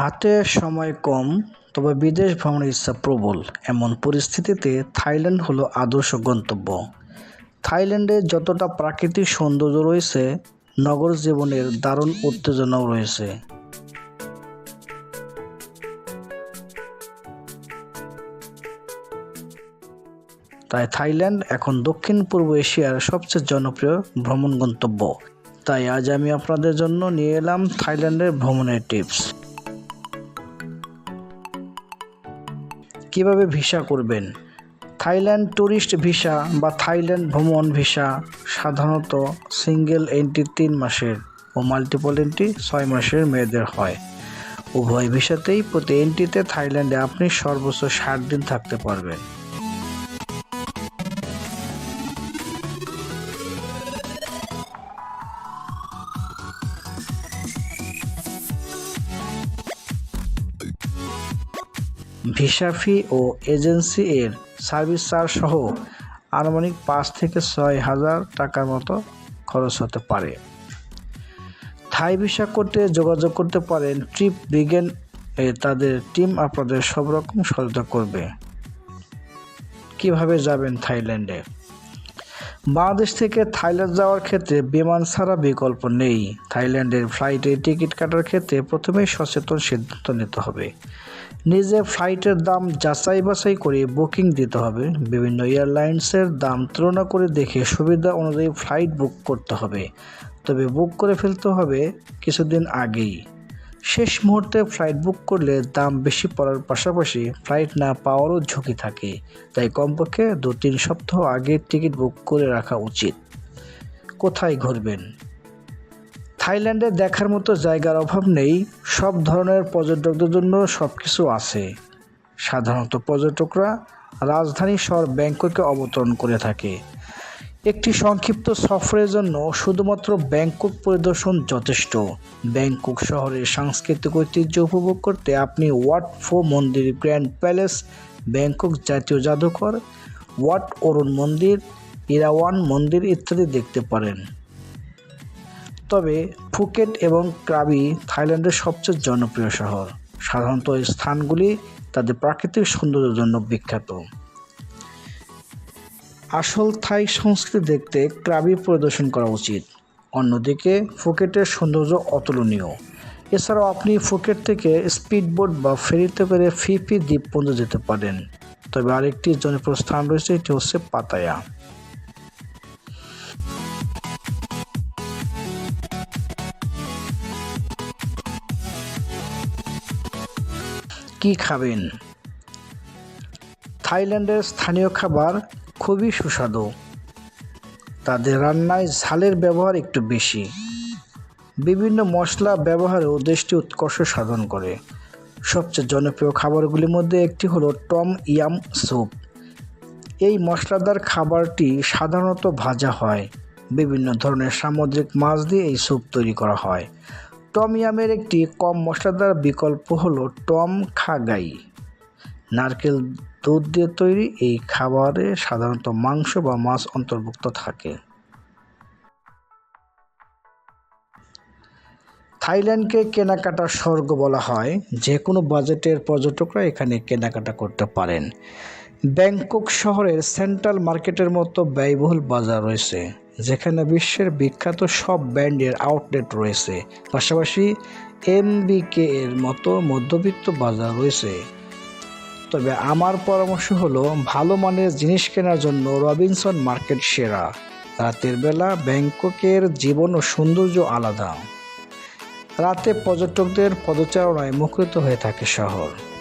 হাতে সময় কম, তবে বিদেশ ভ্রমণের ইচ্ছা প্রবল। এমন পরিস্থিতিতে থাইল্যান্ড হলো আদর্শ গন্তব্য। থাইল্যান্ডে যতটা প্রাকৃতিক সৌন্দর্য রয়েছে, নগর জীবনের দারুণ উত্তেজনাও রয়েছে। তাই থাইল্যান্ড এখন দক্ষিণ পূর্ব এশিয়ার সবচেয়ে জনপ্রিয় ভ্রমণ গন্তব্য। তাই আজ আমি আপনাদের জন্য নিয়ে এলাম থাইল্যান্ডের ভ্রমণের টিপস। কীভাবে ভিসা করবেন? থাইল্যান্ড ট্যুরিস্ট ভিসা বা থাইল্যান্ড ভ্রমণ ভিসা সাধারণত সিঙ্গেল এন্ট্রি তিন মাসের ও মাল্টিপল এন্ট্রি ছয় মাসের মেয়েদের হয়। উভয় ভিসাতেই প্রতি এন্ট্রিতে থাইল্যান্ডে আপনি সর্বোচ্চ ষাট দিন থাকতে পারবেন। ভিসা ফি ও এজেন্সি এর সার্ভিস চার্জ সহ আনুমানিক পাঁচ থেকে ছয় হাজার টাকার মতো খরচ হতে পারে। থাই ভিসা করতে যোগাযোগ করতে পারেন ট্রিপ বিগেন তাদের টিম আপনাদের সব রকম সহায়তা করবে। কীভাবে যাবেন থাইল্যান্ডে? বাংলাদেশ থেকে থাইল্যান্ড যাওয়ার ক্ষেত্রে বিমান ছাড়া বিকল্প নেই। থাইল্যান্ডের ফ্লাইটে টিকিট কাটার ক্ষেত্রে প্রথমেই সচেতন সিদ্ধান্ত নিতে হবে। নিজে ফ্লাইটের দাম যাচাই বাছাই করে বুকিং দিতে হবে। বিভিন্ন এয়ারলাইন্সের দাম তুলনা করে দেখে সুবিধা অনুযায়ী ফ্লাইট বুক করতে হবে। তবে বুক করে ফেলতে হবে কিছুদিন আগেই। শেষ মুহূর্তে ফ্লাইট বুক করলে দাম বেশি পড়ার পাশাপাশি ফ্লাইট না পাওয়ারও ঝুঁকি থাকে। তাই কমপক্ষে দু তিন সপ্তাহ আগে টিকিট বুক করে রাখা উচিত। কোথায় ঘুরবেন? থাইল্যান্ডে দেখার মতো জায়গার অভাব নেই, সব ধরনের পর্যটকদের জন্য সব কিছু আছে। সাধারণত পর্যটকরা রাজধানী শহর ব্যাংককে অবতরণ করে থাকে। একটি সংক্ষিপ্ত সফরের জন্য শুধুমাত্র ব্যাংকক পরিদর্শন যথেষ্ট। ব্যাংকক শহরের সাংস্কৃতিক ঐতিহ্য উপভোগ করতে আপনি ওয়াট ফো মন্দির, গ্র্যান্ড প্যালেস, ব্যাংকক জাতীয় জাদুঘর, ওয়াট অরুণ মন্দির, ইরাওয়ান মন্দির ইত্যাদি দেখতে পারেন। তবে ফুকেট এবং ক্রাবি থাইল্যান্ডের সবচেয়ে জনপ্রিয় শহর। সাধারণত স্থানগুলি তাদের প্রাকৃতিক সৌন্দর্যের জন্য বিখ্যাত। আসল থাই সংস্কৃতি দেখতে ক্রাবি পরিদর্শন করা উচিত। অন্যদিকে, ফুকেটের সৌন্দর্য অতুলনীয়। এছাড়াও আপনি ফুকেট থেকে স্পিডবোট বা ফেরিতে করে ফিফি দ্বীপপুঞ্জ যেতে পারেন। তবে আরেকটি জনপ্রিয় স্থান রয়েছে, এটি হচ্ছে পাতায়া। কি খাবেন? থাইল্যান্ডের স্থানীয় খাবার খুবই সুস্বাদু। তাদের রান্নায় ঝালের ব্যবহার একটু বেশি। বিভিন্ন মশলা ব্যবহারেও দেশটি উৎকর্ষ সাধন করে। সবচেয়ে জনপ্রিয় খাবারগুলির মধ্যে একটি হলো টম ইয়াম স্যুপ। এই মশলাদার খাবারটি সাধারণত ভাজা হয়। বিভিন্ন ধরনের সামুদ্রিক মাছ দিয়ে এই স্যুপ তৈরি করা হয়। টম ইয়ামের একটি কম মশলাদার বিকল্প হলো টম খাগাই নারকেল দুধ দিয়ে তৈরি এই খাবারে সাধারণত মাংস বা মাছ অন্তর্ভুক্ত থাকে। থাইল্যান্ডকে কেনাকাটার স্বর্গ বলা হয়। যে কোনো বাজেটের পর্যটকরা এখানে কেনাকাটা করতে পারেন। ব্যাংকক শহরের সেন্ট্রাল মার্কেটের মতো ব্যয়বহুল বাজার রয়েছে, যেখানে বিশ্বের বিখ্যাত সব ব্র্যান্ডের আউটলেট রয়েছে। পাশাপাশি এমবিকে এর মতো মধ্যবিত্ত বাজার রয়েছে। তবে আমার পরামর্শ হলো ভালো মানের জিনিস কেনার জন্য রবিনসন মার্কেট সেরা। রাতের বেলা ব্যাংককের জীবন ও সৌন্দর্য আলাদা। রাতে পর্যটকদের পদচারণায় মুখরিত হয়ে থাকে শহর।